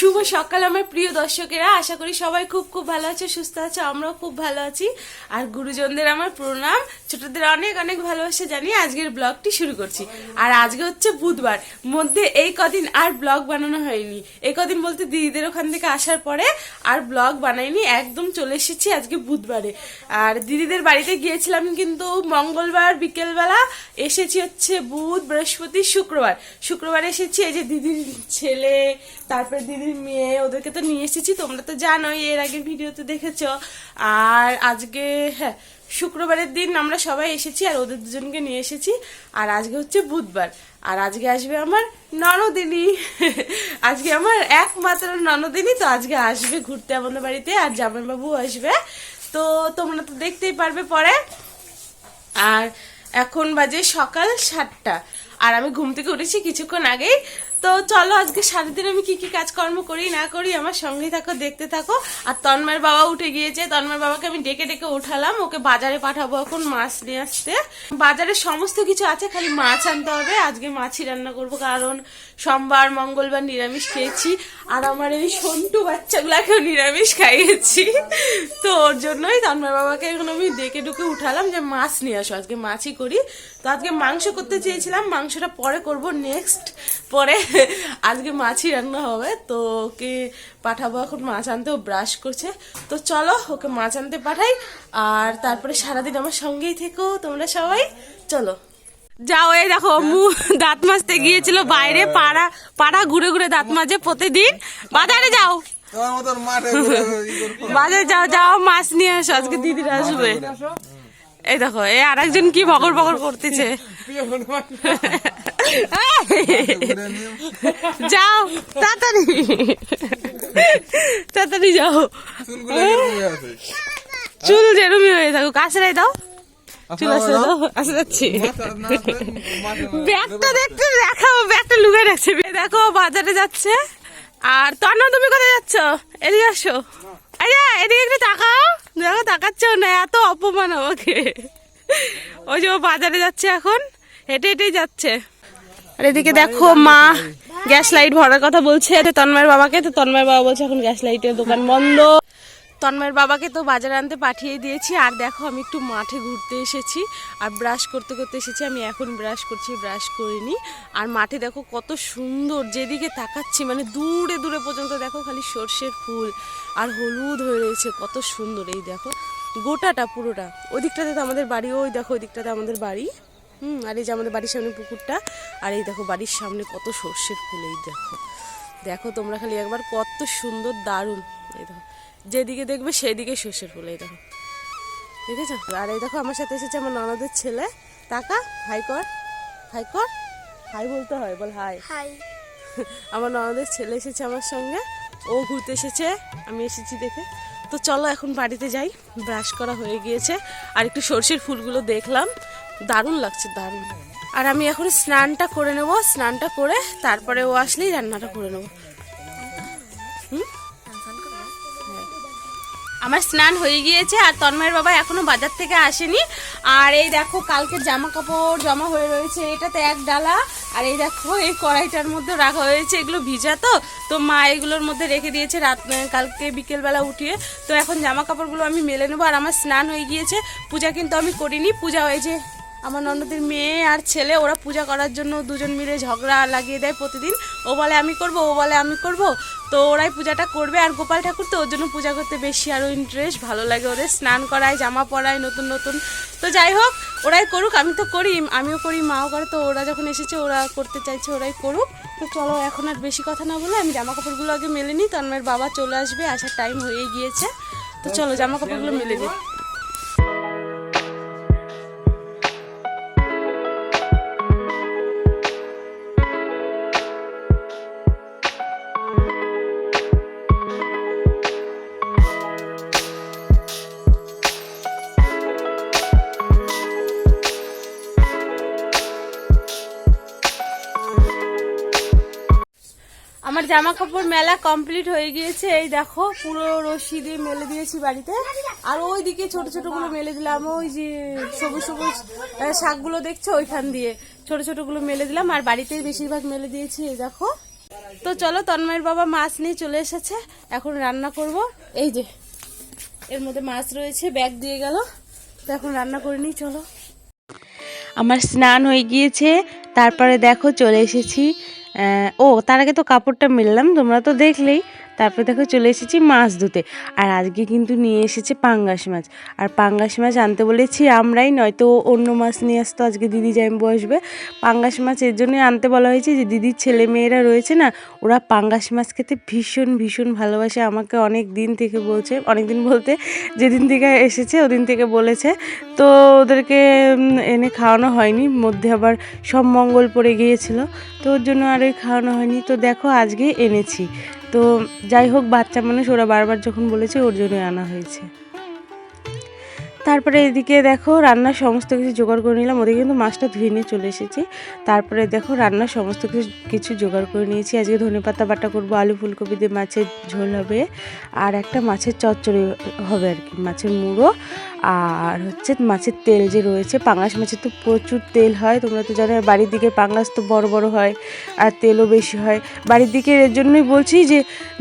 সকাল, আমার প্রিয় দর্শকেরা। আশা করি সবাই খুব খুব ভালো আছে, সুস্থ আছে, আমরাও খুব ভালো আছি। আর গুরুজনদের আমার প্রণাম। ছোটদের অনেক অনেক ভালোবাসা জানিয়ে আজকের ব্লগটি শুরু করছি। আর আজকে হচ্ছে বুধবার। মধ্যে এই কদিন আর ব্লগ বানানো হয়নি। এই কদিন বলতে দিদিদের ওখান থেকে আসার পরে আর ব্লগ বানাইনি, একদম চলে এসেছি আজকে বুধবারে। আর দিদিদের বাড়িতে গিয়েছিলাম কিন্তু মঙ্গলবার বিকেলবেলা এসেছি হচ্ছে বুধ, বৃহস্পতি, শুক্রবার। শুক্রবার এসেছি এই যে দিদির ছেলে, তারপরে দিদির মেয়ে, ওদেরকে তো নিয়ে এসেছি, তোমরা তো জানোই, এর আগে ভিডিওতে দেখেছ। আর আজকে হ্যাঁ শুক্রবারের দিন আমরা সবাই এসেছি আর ওদের দুজনকে নিয়ে এসেছি। আর আজকে হচ্ছে বুধবার। আর আজকে আসবে আমার ননদিনী। আজকে আমার একমাত্র ননদিনী, তো আজকে আসবে ঘুরতে আমাদের বাড়িতে আর জামাইবাবু আসবে। তো তোমরা তো দেখতেই পারবে পরে। আর এখন বাজে সকাল সাতটা। আর আমি ঘুম থেকে উঠেছি কিছুক্ষণ আগেই। তো চলো আজকে সারাদিন আমি কি কি কাজকর্ম করি, না করি, আমার সঙ্গেই থাকো, দেখতে থাকো। আর তন্ময়ের বাবা উঠে গিয়েছে, তন্ময়ের বাবাকে আমি ডেকে ডেকে উঠালাম ওকে বাজারে পাঠাবো এখন মাছ নিয়ে আসতে। বাজারে সমস্ত কিছু আছে, খালি মাছ আনতে হবে, আজকে মাছই রান্না করব, কারণ সোমবার, মঙ্গলবার নিরামিষ খেয়েছি, আর আমার এই সন্টু বাচ্চাগুলাকেও নিরামিষ খাইয়েছি। তো ওর জন্যই তন্ময় বাবাকে এখন আমি ডেকে ডুকে উঠালাম যে মাছ নিয়ে আসো, আজকে মাছই করি। তো আজকে মাংস করতে চেয়েছিলাম, মাংসটা পরে করব নেক্সট পরে আজকে মাছই রান্না হবে তো ওকে পাঠাবো এখন মাছ আনতে ও ব্রাশ করছে। তো চলো ওকে মাছ আনতে পাঠাই আর তারপরে সারাদিন আমার সঙ্গেই থেকো তোমরা সবাই। চলো। যাও এই দেখো মু দাঁত মাজতে গিয়েছিল বাইরে পাড়া পাড়া ঘুরে ঘুরে দাঁত মাজে প্রতিদিন। বাজারে যাও। বাজারে যাও যাও মাছ নিয়ে আসো আজকে দিদিরা আসবে। এই দেখো এই আরেকজন কি বকর বকর করতেছে? যাও তাড়াতাড়ি। তাড়াতাড়ি যাও। হয়ে। চুল যেরমই হয়ে থাকুক কাছড়াই দাও। চুল আসে দাও। আসে যাচ্ছি। ব্যাগটা দেখতে দেখাও ব্যাগটা লুকে রাখছে। দেখো বাজারে যাচ্ছে। আর তন্ন তুমি কোথায় যাচ্ছ? এদিকে আসো। এই এদিকে একটু তাকাও। দেখো তাকাচ্ছ না, এত অপমান আমাকে। ওই যে ও বাজারে যাচ্ছে এখন, হেঁটে হেঁটেই যাচ্ছে। আর এদিকে দেখো মা, গ্যাস লাইট ভরার কথা বলছে তন্ময়ের বাবাকে, তো তন্ময়ের বাবা বলছে এখন গ্যাস লাইটের দোকান বন্ধ। তন্ময়ের বাবাকে তো বাজার আনতে পাঠিয়ে দিয়েছি। আর দেখো, আমি একটু মাঠে ঘুরতে এসেছি। আর ব্রাশ করতে করতে এসেছি। আমি এখন ব্রাশ করছি ব্রাশ করিনি। আর মাঠে দেখো কত সুন্দর, যেদিকে তাকাচ্ছি মানে দূরে দূরে পর্যন্ত দেখো খালি সর্ষের ফুল আর হলুদ হয়ে রয়েছে। কত সুন্দর এই দেখো, গোটাটা পুরোটা। ওদিকটাতে তো আমাদের বাড়ি, ওই দেখো ওই দিকটাতে আমাদের বাড়ি। হুম, আর এই যে আমাদের বাড়ির সামনে পুকুরটা, আর এই দেখো বাড়ির সামনে কত সর্ষের ফুল, এই দেখো। দেখো তোমরা খালি একবার কত সুন্দর দারুণ এই দেখো। যেদিকে দেখবে সেদিকে সর্ষের ফুল এই দেখো। দেখেছ? আর এই দেখো আমার সাথে এসেছে আমার ননদের ছেলে। টাকা? হাই কর। হাই কর। হাই বলতে হয় বল হাই। হাই। আমার ননদের ছেলে এসেছে আমার সঙ্গে। ও ঘুরতে এসেছে। আমি এসেছি দেখে। তো চলো এখন বাড়িতে যাই। ব্রাশ করা হয়ে গিয়েছে। আর একটু সর্ষের ফুলগুলো দেখলাম। দারুণ লাগছে, দারুণ। আর আমি এখন স্নানটা করে নেব, স্নানটা করে তারপরে ও আসলেই রান্নাটা করে নেব। আমার স্নান হয়ে গিয়েছে আর তন্ময়ের বাবা এখনও বাজার থেকে আসেনি। আর এই দেখো কালকে জামা কাপড় জমা হয়ে রয়েছে, এটাতে এক ডালা। আর এই দেখো, এই কড়াইটার মধ্যে রাখা হয়েছে, এগুলো ভিজা তো। তো মা এগুলোর মধ্যে রেখে দিয়েছে রাত কালকে বিকেলবেলা উঠিয়ে। তো এখন জামা কাপড়গুলো আমি মেলে নেব। আর আমার স্নান হয়ে গিয়েছে, পূজা কিন্তু আমি করিনি। পূজা হয়েছে আমার ননদের মেয়ে আর ছেলে, ওরা পূজা করার জন্য দুজন মিলে ঝগড়া লাগিয়ে দেয় প্রতিদিন। ও বলে, আমি করব? ও বলে, আমি করব। তো ওরাই পূজাটা করবে। আর গোপাল ঠাকুর তো ওর জন্য পূজা করতে বেশি আরও ইন্টারেস্ট ভালো লাগে ওদের। স্নান করায়, জামা পরায়, নতুন নতুন। তো যাই হোক, ওরাই করুক, আমি তো করি, আমিও করি, মাও করে। তো ওরা যখন এসেছে, ওরা করতে চাইছে, ওরাই করুক। তো চলো, এখন আর বেশি কথা না বলে আমি জামা কাপড়গুলো আগে মেলে নিই। তন্ময়ের বাবা চলে আসবে, আসার টাইম হয়ে গিয়েছে। তো চলো জামা কাপড়গুলো মেলে নিই। আমার জামা কাপড় মেলা কমপ্লিট হয়ে গিয়েছে। এই দেখো, পুরো রশি দিয়ে মেলে দিয়েছি বাড়িতে। আর ওই দিকে ছোট ছোটগুলো মেলে দিলাম। ওই যে সবুজ সবুজ শাকগুলো দেখছ ওইখান দিয়ে। ছোট ছোটগুলো মেলে দিলাম। আর বাড়িতেই বেশিরভাগ মেলে দিয়েছি, এই দেখো। তো চলো, তন্ময়ের বাবা মাছ নিয়ে চলে এসেছে। এখন রান্না করব। এই যে, এর মধ্যে মাছ রয়েছে, ব্যাগ দিয়ে গেল। তো এখন রান্না করে নিই, চলো। আমার স্নান হয়ে গিয়েছে। তারপরে দেখো, চলে এসেছি। ও তার আগে তো কাপড়টা মিললাম তোমরা তো দেখলেই। তারপরে দেখো চলে এসেছি মাছ ধুতে। আর আজকে কিন্তু নিয়ে এসেছে পাঙ্গাস মাছ। আর পাঙ্গাস মাছ আনতে বলেছি আমরাই, নয়তো অন্য মাছ নিয়ে আসতো, আজকে দিদি জাইম্বু আসবে। পাঙ্গাস মাছ এর জন্যই আনতে বলা হয়েছে যে, দিদির ছেলে মেয়েরা রয়েছে না, ওরা পাঙ্গাস মাছ খেতে ভীষণ ভীষণ ভালোবাসে। আমাকে অনেক দিন থেকে বলছে, অনেক দিন বলতে যেদিন থেকে এসেছে ওদিন থেকে বলেছে। তো ওদেরকে এনে খাওয়ানো হয়নি, মধ্যে আবার সব মঙ্গল পড়ে গিয়েছিল। তো ওর জন্য আর ওই খাওয়ানো হয়নি। তো দেখো আজকে এনেছি। তো যাই হোক বাচ্চা মানুষ ওরা বারবার যখন বলেছে ওর জন্যই আনা হয়েছে। তারপরে এদিকে দেখো রান্নার সমস্ত কিছু জোগাড় করে নিলাম। ওদিকে কিন্তু মাছটা ধুয়ে নিয়ে চলে এসেছি। তারপরে দেখো রান্নার সমস্ত কিছু কিছু জোগাড় করে নিয়েছি। আজকে ধনে পাতা বাটা করব, আলু ফুলকপি দিয়ে মাছের ঝোল হবে। আর একটা মাছের চচ্চড়ি হবে আর কি, মাছের মুড়ো। আর হচ্ছে মাছের তেল যে রয়েছে পাঙ্গাস মাছের তো প্রচুর তেল হয়। তোমরা তো জানো বাড়ির দিকে পাঙ্গাস তো বড় বড় হয় আর তেলও বেশি হয়। বাড়ির দিকে এর জন্যই বলছি যে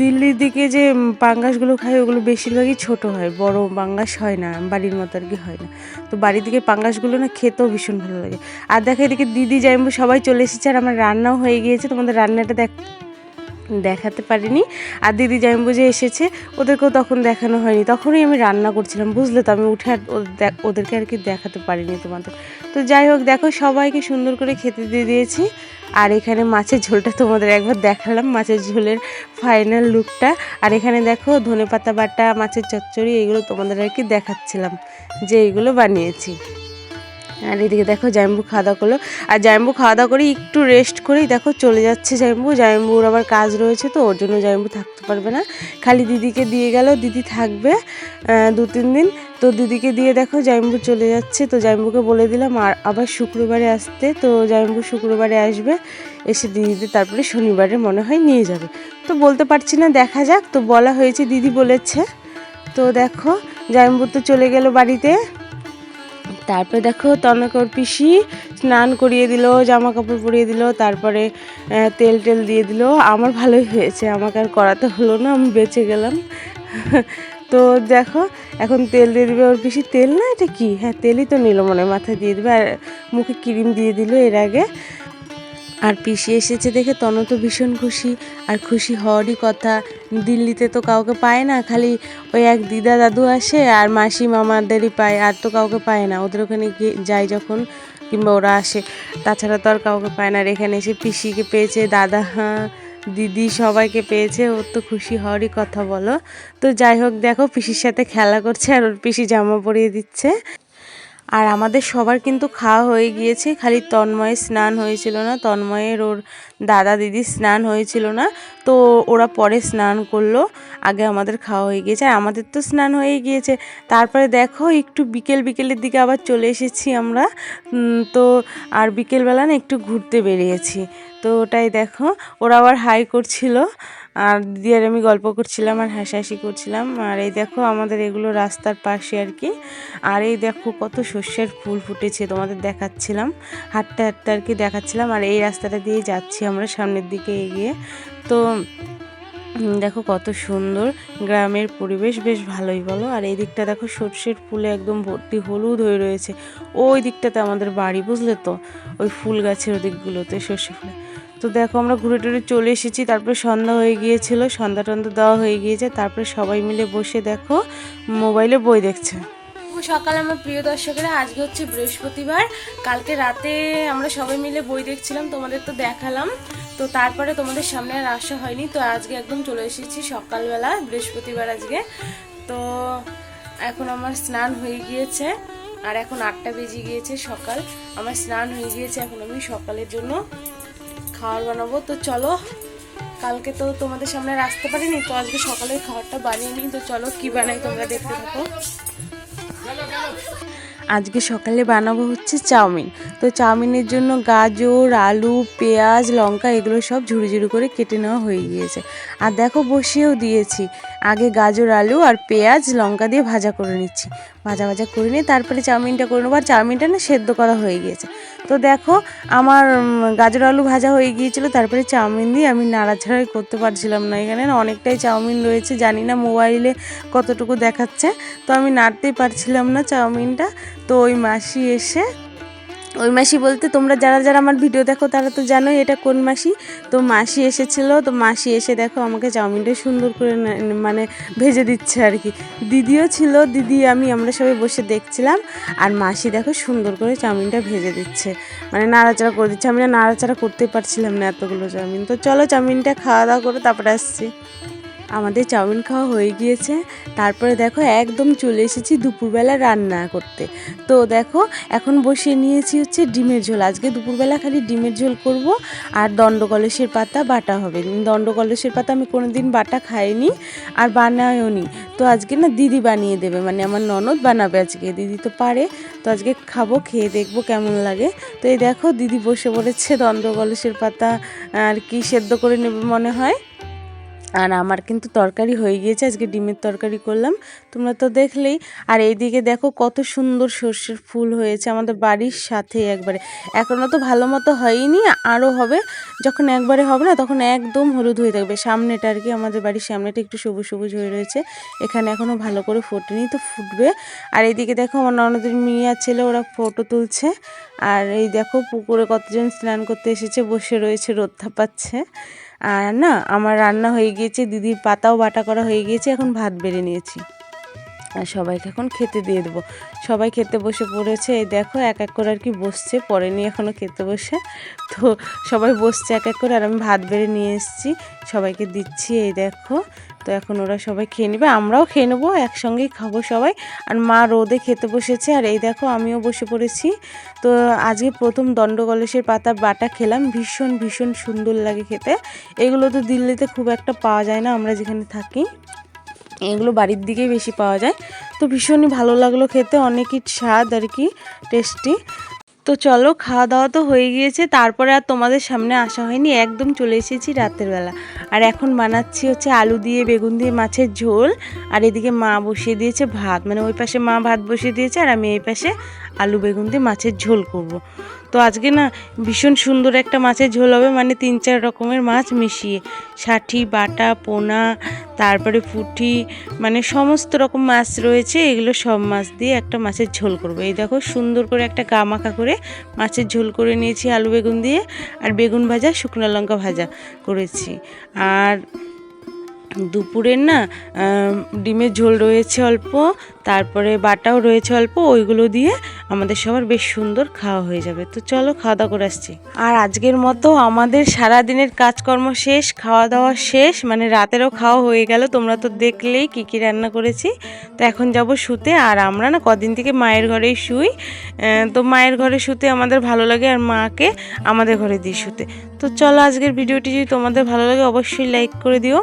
দিল্লির দিকে যে পাঙ্গাসগুলো খায়, ওগুলো বেশিরভাগই ছোট হয়, বড় পাঙ্গাস হয় না বাড়ির মতো আর কি হয় না। তো বাড়ির দিকে পাঙ্গাসগুলো না খেতেও ভীষণ ভালো লাগে। আর দেখো এদিকে দিদি জাইম্বু সবাই চলে এসেছে আর আমার রান্নাও হয়ে গিয়েছে। তোমাদের রান্নাটা দেখ, দেখাতে পারিনি। আর দিদি জাইম্বু যে এসেছে, ওদেরকেও তখন দেখানো হয়নি। তখনই আমি রান্না করছিলাম, বুঝলে তো? আমি উঠে আর ওদেরকে আর কি দেখাতে পারিনি তোমাদের। তো যাই হোক, দেখো সবাইকে সুন্দর করে খেতে দিয়ে দিয়েছি। আর এখানে মাছের ঝোলটা তোমাদের একবার দেখালাম, মাছের ঝোলের ফাইনাল লুকটা আর এখানে দেখো ধনে পাতা বাটা, মাছের চচ্চড়ি, এগুলো তোমাদের আর কি দেখাচ্ছিলাম যে এইগুলো বানিয়েছি। আর এদিকে দেখো জাম্বু খাওয়া দাওয়া করল। আর জাম্বু খাওয়া দাওয়া করে একটু রেস্ট করেই দেখো চলে যাচ্ছে জাম্বু জাম্বুর আবার কাজ রয়েছে তো, ওর জন্য জাম্বু থাকতে পারবে না। খালি দিদিকে দিয়ে গেল, দিদি থাকবে দু তিন দিন। তো দিদিকে দিয়ে দেখো জাম্বু চলে যাচ্ছে। তো জাম্বুকে বলে দিলাম, আর আবার শুক্রবারে আসতে। তো জাম্বু শুক্রবারে আসবে, এসে দিদিদের তারপরে শনিবারে মনে হয় নিয়ে যাবে। তো বলতে পারছি না, দেখা যাক। তো বলা হয়েছে, দিদি বলেছে। তো দেখো জাম্বু তো চলে গেল বাড়িতে। তারপরে দেখো তনকর পিসি স্নান করিয়ে দিল জামা কাপড় পরিয়ে দিল, তারপরে তেল টেল দিয়ে দিল। আমার ভালোই হয়েছে, আমাকে আর করাতে হলো না, আমি বেঁচে গেলাম। তো দেখো, এখন তেল দিয়ে দিবে ওর পিসি। তেল না এটা কি? হ্যাঁ তেলই তো নিল মনে মাথায় দিয়ে দিবে। আর মুখে ক্রিম দিয়ে দিল এর আগে। আর পিসি এসেছে দেখে তন তো ভীষণ খুশি। আর খুশি হওয়ারই কথা, দিল্লিতে তো কাউকে পায় না, খালি ওই এক দিদা দাদু আসে আর মাসি মামাদেরই পায়, আর তো কাউকে পায় না। ওদের ওখানে গিয়ে যায় যখন, কিংবা ওরা আসে, তাছাড়া তো আর কাউকে পায় না। আর এখানে এসে পিসিকে পেয়েছে, দাদা হ্যাঁ দিদি সবাইকে পেয়েছে, ওর তো খুশি হওয়ারই কথা বলো। তো যাই হোক, দেখো, পিসির সাথে খেলা করছে আর ওর পিসি জামা পরিয়ে দিচ্ছে। আর আমাদের সবার কিন্তু খাওয়া হয়ে গিয়েছে, খালি তন্ময়ের স্নান হয়েছিল না, তন্ময়ের ওর দাদা দিদি স্নান হয়েছিল না, তো ওরা পরে স্নান করল, আগে আমাদের খাওয়া হয়ে গিয়েছে, আর আমাদের তো স্নান হয়ে গিয়েছে। তারপরে দেখো, একটু বিকেল বিকেলের দিকে আবার চলে এসেছি আমরা তো আর বিকেলবেলা না একটু ঘুরতে বেরিয়েছি, তো ওটাই দেখো, ওরা আবার হাই করছিল আর দিদি আর আমি গল্প করছিলাম আর হাসাহাসি করছিলাম। আর এই দেখো আমাদের এগুলো রাস্তার পাশে আর কি। আর এই দেখো কত শস্যের ফুল ফুটেছে তোমাদের দেখাচ্ছিলাম। হাঁটতে হাঁটতে আর কি দেখাচ্ছিলাম। আর এই রাস্তাটা দিয়ে যাচ্ছি আমরা সামনের দিকে এগিয়ে। তো দেখো কত সুন্দর গ্রামের পরিবেশ, বেশ ভালোই বলো। আর এই দিকটা দেখো সর্ষের ফুলে একদম ভর্তি হলুদ হয়ে রয়েছে। ওই দিকটাতে আমাদের বাড়ি, বুঝলে তো? ওই ফুল গাছের ওদিকগুলোতে সর্ষে ফুলে। তো দেখো আমরা ঘুরে টুরে চলে এসেছি, তারপরে সন্ধ্যা হয়ে গিয়েছিল, সন্ধ্যা টন্ধা দেওয়া হয়ে গিয়েছে, তারপরে সবাই মিলে বসে দেখো মোবাইলে বই দেখছে। সকাল আমার প্রিয় দর্শকেরা, আজকে হচ্ছে বৃহস্পতিবার, কালকে রাতে আমরা সবাই মিলে বই দেখছিলাম, তোমাদের তো দেখালাম, তো তারপরে তোমাদের সামনে আর আসা হয়নি, তো আজকে একদম চলে এসেছি সকালবেলা, বৃহস্পতিবার আজকে, তো এখন আমার স্নান হয়ে গিয়েছে, আর এখন আটটা বেজে গিয়েছে সকাল, আমার স্নান হয়ে গিয়েছে এখন আমি সকালের জন্য খাবার বানাবো। তো চলো, কালকে তো তোমাদের সামনে আসতে পারিনি, তো আজকে সকালের খাবারটা বানিয়ে নিই। তো চলো, কি বানাই তোমরা দেখতে থাকো। আজকে সকালে বানাবো হচ্ছে চাউমিন। তো চাউমিনের জন্য গাজর, আলু, পেঁয়াজ, লঙ্কা, এগুলো সব ঝুড়ি ঝুড়ি করে কেটে নেওয়া হয়ে গিয়েছে। আর দেখো, বসিয়েও দিয়েছি। আগে গাজর, আলু আর পেঁয়াজ, লঙ্কা দিয়ে ভাজা করে নিচ্ছি। ভাজা ভাজা করে নিয়ে তারপরে চাউমিনটা করে নেব। আর চাউমিনটা না সেদ্ধ করা হয়ে গিয়েছে। তো দেখো, আমার গাজর আলু ভাজা হয়ে গিয়েছিল, তারপরে চাউমিন দিয়ে আমি নাড়াছাড়াই করতে পারছিলাম না। এখানে না অনেকটাই চাউমিন রয়েছে, জানি না মোবাইলে কতটুকু দেখাচ্ছে। তো আমি নাড়তেই পারছিলাম না চাউমিনটা। তো ওই মাসি এসে ওই মাসি বলতে তোমরা যারা যারা আমার ভিডিও দেখো তারা তো জানোই এটা কোন মাসি। তো মাসি এসেছিল, তো মাসি এসে দেখো আমাকে চাউমিনটা সুন্দর করে মানে ভেজে দিচ্ছে আর কি। দিদিও ছিল, দিদি, আমি, আমরা সবাই বসে দেখছিলাম। আর মাসি দেখো সুন্দর করে চাউমিনটা ভেজে দিচ্ছে। মানে নাড়াচাড়া করে দিচ্ছে। আমি নাড়াচাড়া করতেই পারছিলাম না এতগুলো চাউমিন। তো চলো চাউমিনটা খাওয়া দাওয়া করে তারপরে আসছি। আমাদের চাউমিন খাওয়া হয়ে গিয়েছে। তারপরে দেখো একদম চলে এসেছি দুপুরবেলা রান্না করতে। তো দেখো, এখন বসিয়ে নিয়েছি হচ্ছে ডিমের ঝোল। আজকে দুপুরবেলা খালি ডিমের ঝোল করব আর দণ্ডকলসের পাতা বাটা হবে। দণ্ডকলসের পাতা আমি কোনোদিন বাটা খাইনি আর বানায়ও নি। তো আজকে না দিদি বানিয়ে দেবে মানে আমার ননদ বানাবে আজকে। দিদি তো পারে। তো আজকে খাব, খেয়ে দেখব কেমন লাগে। তো এই দেখো দিদি বসে পড়েছে দণ্ডকলসের পাতা, আর কি সেদ্ধ করে নেবে মনে হয়? আর আমার কিন্তু তরকারি হয়ে গিয়েছে, আজকে ডিমের তরকারি করলাম। তোমরা তো দেখলেই। আর এইদিকে দেখো কত সুন্দর সর্ষের ফুল হয়েছে আমাদের বাড়ির সাথে একবারে। এখনও তো ভালো মতো হয়নি, আরও হবে। যখন একবারে হবে না, তখন একদম হলুদ হয়ে থাকবে। সামনেটা আর কি আমাদের বাড়ির সামনেটা একটু সবুজ সবুজ হয়ে রয়েছে। এখানে এখনও ভালো করে ফোটেনি তো ফুটবে। আর এইদিকে দেখো আমার ননদের মেয়ে ছেলে, ওরা ফটো তুলছে। আর এই দেখো পুকুরে কতজন স্নান করতে এসেছে, বসে রয়েছে, রোদ থাপাচ্ছে। আর না, আমার রান্না হয়ে গিয়েছে, দিদির পাতাও বাটা করা হয়ে গিয়েছে, এখন ভাত বেড়ে নিয়েছি। আর সবাইকে এখন খেতে দিয়ে দেবো। সবাই খেতে বসে পড়েছে, এই দেখো, এক এক করে আর কি বসছে, পরে নিয়ে এখনও খেতে বসে। তো সবাই বসছে এক এক করে, আর আমি ভাত বেড়ে নিয়ে এসেছি, সবাইকে দিচ্ছি, এই দেখো। তো এখন ওরা সবাই খেয়ে নেবে, আমরাও খেয়ে নেব, একসঙ্গেই খাব সবাই। আর মা রোদে খেতে বসেছে, আর এই দেখো আমিও বসে পড়েছি। তো আজকে প্রথম দণ্ডকলসের পাতা বাটা খেলাম, ভীষণ ভীষণ সুন্দর লাগে খেতে। এগুলো তো দিল্লিতে খুব একটা পাওয়া যায় না, আমরা যেখানে থাকি। এগুলো বাড়ির দিকেই বেশি পাওয়া যায়। তো ভীষণই ভালো লাগল খেতে, অনেকই স্বাদ আর কি, টেস্টি। তো চলো খাওয়া দাওয়া তো হয়ে গিয়েছে। তারপরে আর তোমাদের সামনে আসা হয়নি। একদম চলে এসেছি রাতের বেলা। আর এখন বানাচ্ছি হচ্ছে আলু দিয়ে, বেগুন দিয়ে মাছের ঝোল। আর এদিকে মা বসিয়ে দিয়েছে ভাত। মানে ওই পাশে মা ভাত বসিয়ে দিয়েছে আর আমি এই পাশে আলু বেগুন দিয়ে মাছের ঝোল করব। তো আজকে না ভীষণ সুন্দর একটা মাছের ঝোল হবে মানে তিন চার রকমের মাছ মিশিয়ে। ষাঠি বাটা, পোনা, তারপরে পুঁটি মানে সমস্ত রকম মাছ রয়েছে, এগুলো সব মাছ দিয়ে একটা মাছের ঝোল করব। এই দেখো সুন্দর করে একটা গা মাখা করে মাছের ঝোল করে নিয়েছি আলু বেগুন দিয়ে, আর বেগুন ভাজা, শুকনো লঙ্কা ভাজা করেছি। আর দুপুরের না ডিমের ঝোল রয়েছে অল্প, তারপরে বাটাও রয়েছে অল্প, ওইগুলো দিয়ে আমাদের সবার বেশ সুন্দর খাওয়া হয়ে যাবে। তো চলো খাওয়া দাওয়া করে আসছি। আর আজকের মতো আমাদের সারা দিনের কাজকর্ম শেষ, খাওয়া দাওয়া শেষ মানে রাতেরও খাওয়া হয়ে গেল। তোমরা তো দেখলেই কী কী রান্না করেছি। তো এখন যাব শুতে, আর আমরা না কদিন থেকে মায়ের ঘরেই শুই। তো মায়ের ঘরে শুতে আমাদের ভালো লাগে, আর মাকে আমাদের ঘরে দিই শুতে। তো চলো আজকের ভিডিওটি যদি তোমাদের ভালো লাগে, অবশ্যই লাইক করে দিও।